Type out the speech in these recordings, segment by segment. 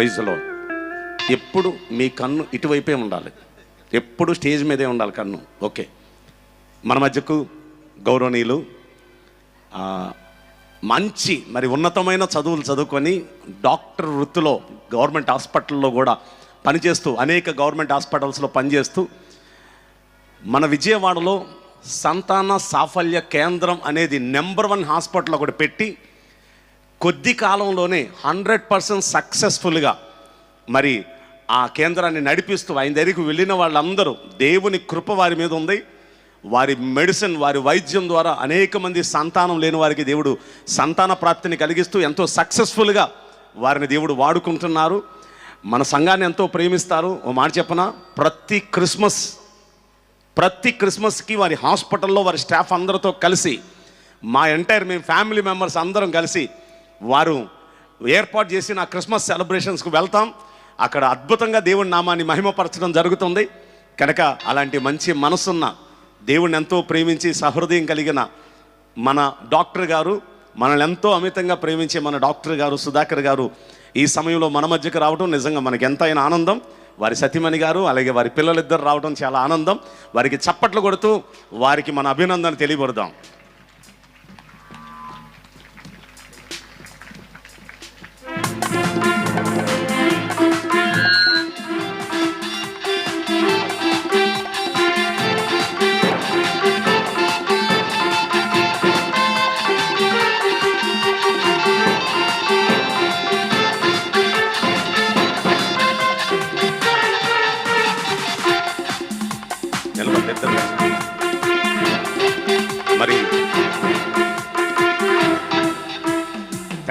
ప్రైజ్లో ఎప్పుడు మీ కన్ను ఇటువైపే ఉండాలి. ఎప్పుడు స్టేజ్ మీదే ఉండాలి కన్ను. ఓకే. మన మధ్యకు గౌరవనీయులు మంచి మరి ఉన్నతమైన చదువులు చదువుకొని డాక్టర్ వృత్తిలో గవర్నమెంట్ హాస్పిటల్లో కూడా పనిచేస్తూ అనేక గవర్నమెంట్ హాస్పిటల్స్లో పనిచేస్తూ మన విజయవాడలో సంతాన సాఫల్య కేంద్రం అనేది నెంబర్ వన్ హాస్పిటల్ ఒకటి పెట్టి కొద్ది కాలంలోనే హండ్రెడ్ పర్సెంట్ సక్సెస్ఫుల్గా మరి ఆ కేంద్రాన్ని నడిపిస్తూ ఆయన దగ్గరికి వెళ్ళిన వాళ్ళందరూ దేవుని కృప వారి మీద ఉంది. వారి మెడిసిన్ వారి వైద్యం ద్వారా అనేక మంది సంతానం లేని వారికి దేవుడు సంతాన ప్రాప్తిని కలిగిస్తూ ఎంతో సక్సెస్ఫుల్గా వారిని దేవుడు వాడుకుంటున్నారు. మన సంఘాన్ని ఎంతో ప్రేమిస్తారు. ఓ మాట చెప్పన? ప్రతి క్రిస్మస్ ప్రతి క్రిస్మస్కి వారి హాస్పిటల్లో వారి స్టాఫ్ అందరితో కలిసి మా ఎంటైర్ మేము ఫ్యామిలీ మెంబర్స్ అందరం కలిసి వారు ఏర్పాటు చేసిన క్రిస్మస్ సెలబ్రేషన్స్కు వెళ్తాం. అక్కడ అద్భుతంగా దేవుని నామాన్ని మహిమపరచడం జరుగుతుంది. కనుక అలాంటి మంచి మనసున్న దేవుణ్ణి ఎంతో ప్రేమించి సహృదయం కలిగిన మన డాక్టర్ గారు మనల్ని ఎంతో అమితంగా ప్రేమించే మన డాక్టర్ గారు సుధాకర్ గారు ఈ సమయంలో మన మధ్యకు రావడం నిజంగా మనకి ఎంతైనా ఆనందం. వారి సతీమణి గారు అలాగే వారి పిల్లలిద్దరు రావడం చాలా ఆనందం. వారికి చప్పట్లు కొడుతూ వారికి మన అభినందన తెలియబడదాం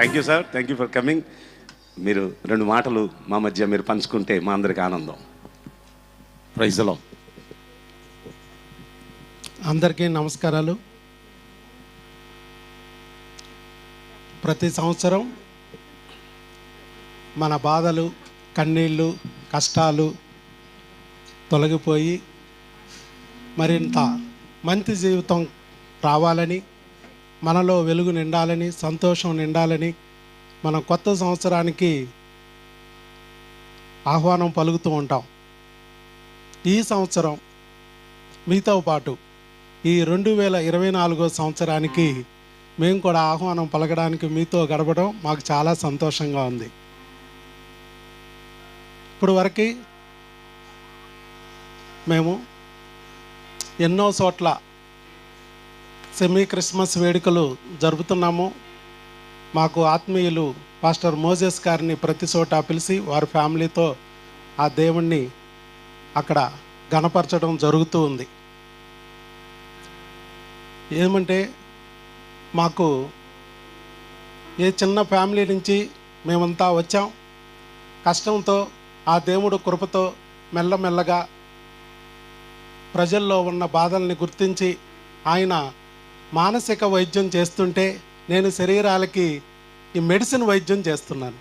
thank you sir thank you for coming మీరు రెండు మాటలు మా మధ్య మీరు పంచుకుంటే మా అందరికి ఆనందం. ప్రైజ్లో అందరికీ నమస్కారాలు. ప్రతి సంవత్సరం మన బాధలు కన్నీళ్ళు కష్టాలు తొలగిపోయి మరింత మంచి జీవితం రావాలని మనలో వెలుగు నిండాలని సంతోషం నిండాలని మనం కొత్త సంవత్సరానికి ఆహ్వానం పలుకుతూ ఉంటాం. ఈ సంవత్సరం మీతో పాటు ఈ రెండు వేల ఇరవై నాలుగో సంవత్సరానికి మేము కూడా ఆహ్వానం పలకడానికి మీతో గడపడం మాకు చాలా సంతోషంగా ఉంది. ఇప్పుడు వరకు మేము ఎన్నో చోట్ల సెమీ క్రిస్మస్ వేడుకలు జరుపుతున్నాము. మాకు ఆత్మీయులు పాస్టర్ మోజెస్ గారిని ప్రతి చోట పిలిచి వారి ఫ్యామిలీతో ఆ దేవుణ్ణి అక్కడ గణపరచడం జరుగుతూ ఉంది. ఏమంటే మాకు ఏ చిన్న ఫ్యామిలీ నుంచి మేమంతా వచ్చాం. కష్టంతో ఆ దేవుడు కృపతో మెల్లమెల్లగా ప్రజల్లో ఉన్న బాధల్ని గుర్తించి ఆయన మానసిక వైద్యం చేస్తుంటే నేను శరీరాలకి ఈ మెడిసిన్ వైద్యం చేస్తున్నాను.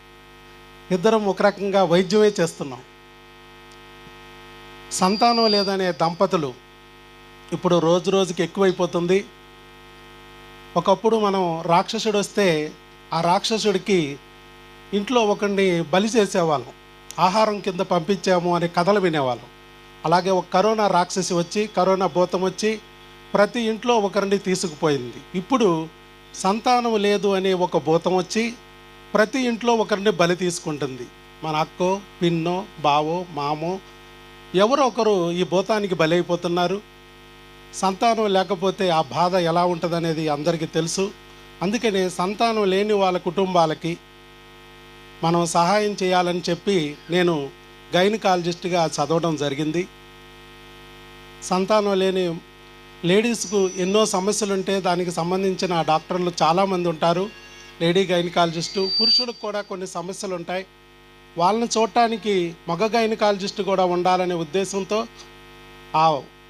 ఇద్దరం ఒక రకంగా వైద్యమే చేస్తున్నాం. సంతానం లేదనే దంపతులు ఇప్పుడు రోజు రోజుకి ఎక్కువైపోతుంది. ఒకప్పుడు మనం రాక్షసుడు వస్తే ఆ రాక్షసుడికి ఇంట్లో ఒకరిని బలి చేసేవాళ్ళం. ఆహారం కింద పంపించాము అనే కథలు వినేవాళ్ళం. అలాగే ఒక కరోనా రాక్షసి వచ్చి కరోనా భూతం వచ్చి ప్రతి ఇంట్లో ఒకరిని తీసుకుపోయింది. ఇప్పుడు సంతానం లేదు అనే ఒక భూతం వచ్చి ప్రతి ఇంట్లో ఒకరిని బలి తీసుకుంటుంది. మన అక్కో పిన్నో బావో మామో ఎవరో ఒకరు ఈ భూతానికి బలైపోతున్నారు. సంతానం లేకపోతే ఆ బాధ ఎలా ఉంటుందనేది అందరికీ తెలుసు. అందుకనే సంతానం లేని వాళ్ళ కుటుంబాలకి మనం సహాయం చేయాలని చెప్పి నేను గైనకాలజిస్ట్గా చదవడం జరిగింది. సంతానం లేని లేడీస్కు ఎన్నో సమస్యలు ఉంటే దానికి సంబంధించిన డాక్టర్లు చాలామంది ఉంటారు. లేడీ గైనకాలజిస్టు పురుషులకు కూడా కొన్ని సమస్యలు ఉంటాయి వాళ్ళని చూడటానికి మగ గైనకాలజిస్టు కూడా ఉండాలనే ఉద్దేశంతో ఆ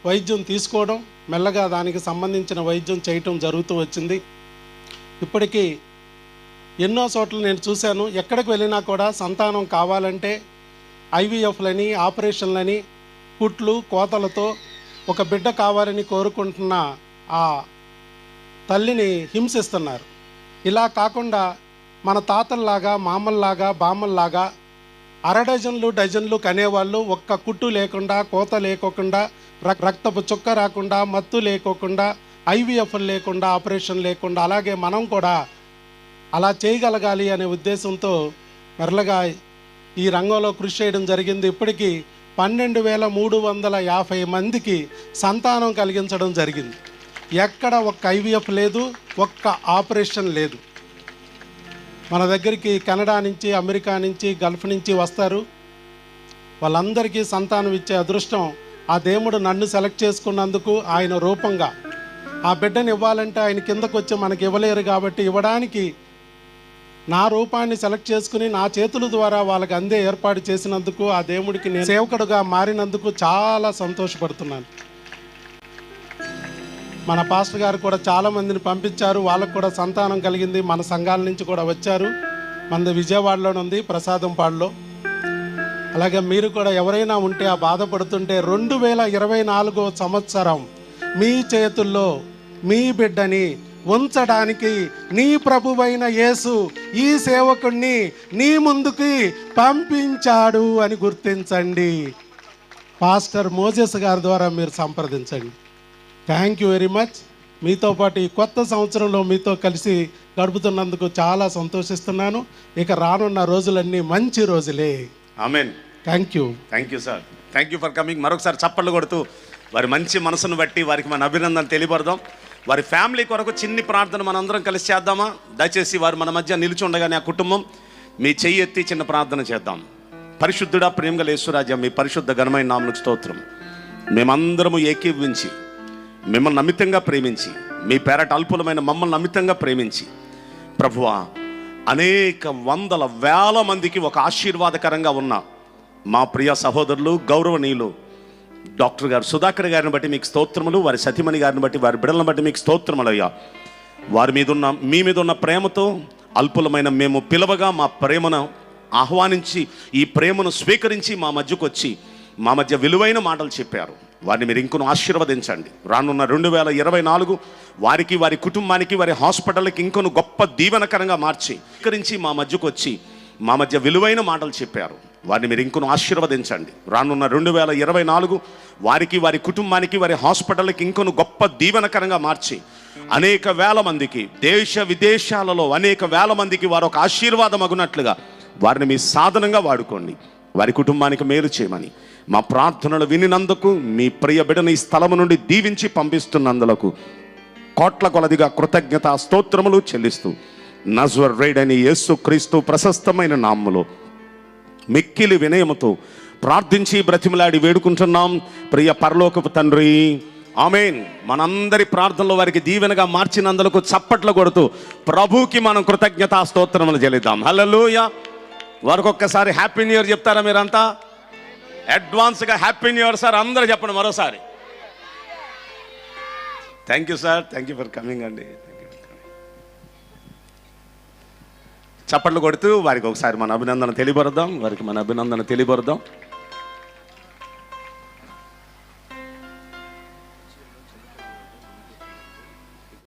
వైద్యం తీసుకోవడం మెల్లగా దానికి సంబంధించిన వైద్యం చేయటం జరుగుతూ వచ్చింది. ఇప్పటికీ ఎన్నో చోట్ల నేను చూశాను. ఎక్కడికి వెళ్ళినా కూడా సంతానం కావాలంటే ఐవీఎఫ్లని ఆపరేషన్లని కుట్లు కోతలతో ఒక బిడ్డ కావాలని కోరుకుంటున్న ఆ తల్లిని హింసిస్తున్నారు. ఇలా కాకుండా మన తాతల్లాగా మామల్లాగా బామ్మల్లాగా అర డజన్లు డజన్లు కనేవాళ్ళు ఒక్క కుట్టు లేకుండా కోత లేకోకుండా రక్- రక్తపు చుక్క రాకుండా మత్తు లేకోకుండా ఐవీఎఫ్ లేకుండా ఆపరేషన్ లేకుండా అలాగే మనం కూడా అలా చేయగలగాలి అనే ఉద్దేశంతో మెరలగా ఈ రంగంలో కృషి చేయడం జరిగింది. ఇప్పటికీ పన్నెండు వేల మూడు వందల యాభై మందికి సంతానం కలిగించడం జరిగింది. ఎక్కడ ఒక్క ఐవీఎఫ్ లేదు ఒక్క ఆపరేషన్ లేదు. మన దగ్గరికి కెనడా నుంచి అమెరికా నుంచి గల్ఫ్ నుంచి వస్తారు. వాళ్ళందరికీ సంతానం ఇచ్చే అదృష్టం ఆ దేవుడు నన్ను సెలెక్ట్ చేసుకున్నందుకు ఆయన రూపంగా. ఆ బిడ్డను ఇవ్వాలంటే ఆయన కిందకు వచ్చి మనకి ఇవ్వలేరు కాబట్టి ఇవ్వడానికి నా రూపాన్ని సెలెక్ట్ చేసుకుని నా చేతుల ద్వారా వాళ్ళకి అందే ఏర్పాటు చేసినందుకు ఆ దేవుడికి నేను సేవకుడుగా మారినందుకు చాలా సంతోషపడుతున్నాను. మన పాస్టర్ గారు కూడా చాలామందిని పంపించారు వాళ్ళకు కూడా సంతానం కలిగింది మన సంఘాల నుంచి కూడా వచ్చారు. మన విజయవాడలోనే ఉంది ప్రసాదంపాడులో అలాగే మీరు కూడా ఎవరైనా ఉంటే ఆ బాధపడుతుంటే రెండు వేల ఇరవై నాలుగో సంవత్సరం మీ చేతుల్లో మీ బిడ్డని ఉంచడానికి నీ ప్రభువైన యేసు ఈ సేవకుణ్ణి నీ ముందుకి పంపించాడు అని గుర్తించండి. పాస్టర్ మోజెస్ గారి ద్వారా మీరు సంప్రదించండి. Thank you very much. మీతో పాటు ఈ కొత్త సంవత్సరంలో మీతో కలిసి గడుపుతున్నందుకు చాలా సంతోషిస్తున్నాను. ఇక రానున్న రోజులన్నీ మంచి రోజులే. Amen thank you thank you sir thank you for coming మరొకసారి చప్పట్లు కొడుతూ వారి మంచి మనసును బట్టి వారికి మన అభినందన తెలియపడదాం వారి ఫ్యామిలీ కొరకు చిన్ని ప్రార్థన మనందరం కలిసి చేద్దామా? దయచేసి వారు మన మధ్య నిలిచి ఉండగానే ఆ కుటుంబం మీ చెయ్యి ఎత్తి చిన్న ప్రార్థన చేద్దాం. పరిశుద్ధుడా ప్రేమగల యేసురాజా మీ పరిశుద్ధ ఘనమైన నామకు స్తోత్రం. మేమందరము ఏకీభవించి మిమ్మల్ని అమితంగా ప్రేమించి మీ పేరట అల్పులమైన మమ్మల్ని అమితంగా ప్రేమించి ప్రభువా అనేక వందల వేల మందికి ఒక ఆశీర్వాదకరంగా ఉన్న మా ప్రియ సహోదరులు గౌరవనీయులు డాక్టర్ గారు సుధాకర్ గారిని బట్టి మీకు స్తోత్రములు వారి సతీమణి గారిని బట్టి వారి బిడ్డలను బట్టి మీకు స్తోత్రములు అయ్యా. వారి మీద ఉన్న మీ మీద ఉన్న ప్రేమతో అల్పులమైన మేము పిలవగా మా ప్రేమను ఆహ్వానించి ఈ ప్రేమను స్వీకరించి మా మధ్యకు వచ్చి మా మధ్య విలువైన మాటలు చెప్పారు. వారిని మీరు ఇంకొను ఆశీర్వదించండి. రానున్న రెండు వేల ఇరవై నాలుగు వారికి వారి కుటుంబానికి వారి హాస్పిటల్కి ఇంకొను గొప్ప దీవెనకరంగా మార్చి స్వీకరించి మా మధ్యకు వచ్చి మా మధ్య విలువైన మాటలు చెప్పారు. వారిని మీరు ఇంకొన ఆశీర్వదించండి. రానున్న రెండు వేల ఇరవై నాలుగు వారికి వారి కుటుంబానికి వారి హాస్పిటల్కి ఇంకొను గొప్ప దీవెనకరంగా మార్చి అనేక వేల మందికి దేశ విదేశాలలో అనేక వేల మందికి వారు ఒక ఆశీర్వాదం అగునట్లుగా వారిని మీ సాధనంగా వాడుకోండి. వారి కుటుంబానికి మేలు చేయమని మా ప్రార్థనలు వినినందుకు మీ ప్రియ బిడని ఈ స్థలము నుండి దీవించి పంపిస్తున్నందులకు కోట్ల కొలదిగా కృతజ్ఞత స్తోత్రములు చెల్లిస్తూ నజ్వర్ రైడ్ అని యేసు క్రీస్తు ప్రశస్తమైన నామ్ములో మిక్కిలి వినయముతో ప్రార్థించి బ్రతిమలాడి వేడుకుంటున్నాం. ప్రియ పరలోకపు తండ్రి ఆమెన్. మనందరి ప్రార్థనలో వారికి దీవెనగా మార్చినందులకు చప్పట్లు కొడుతూ ప్రభుకి మనం కృతజ్ఞతా స్తోత్రములు చెల్లిద్దాం. హలోయ వారికి ఒక్కసారి హ్యాపీ న్యూ ఇయర్ చెప్తారా మీరంతా? అడ్వాన్స్గా హ్యాపీ న్యూ ఇయర్ సార్ అందరూ చెప్పండి మరోసారి. Thank you sir thank you for coming అండి. చప్పట్లు కొడుతూ వారికి ఒకసారి మన అభినందన తెలియబరుద్దాం వారికి మన అభినందన తెలియబరుద్దాం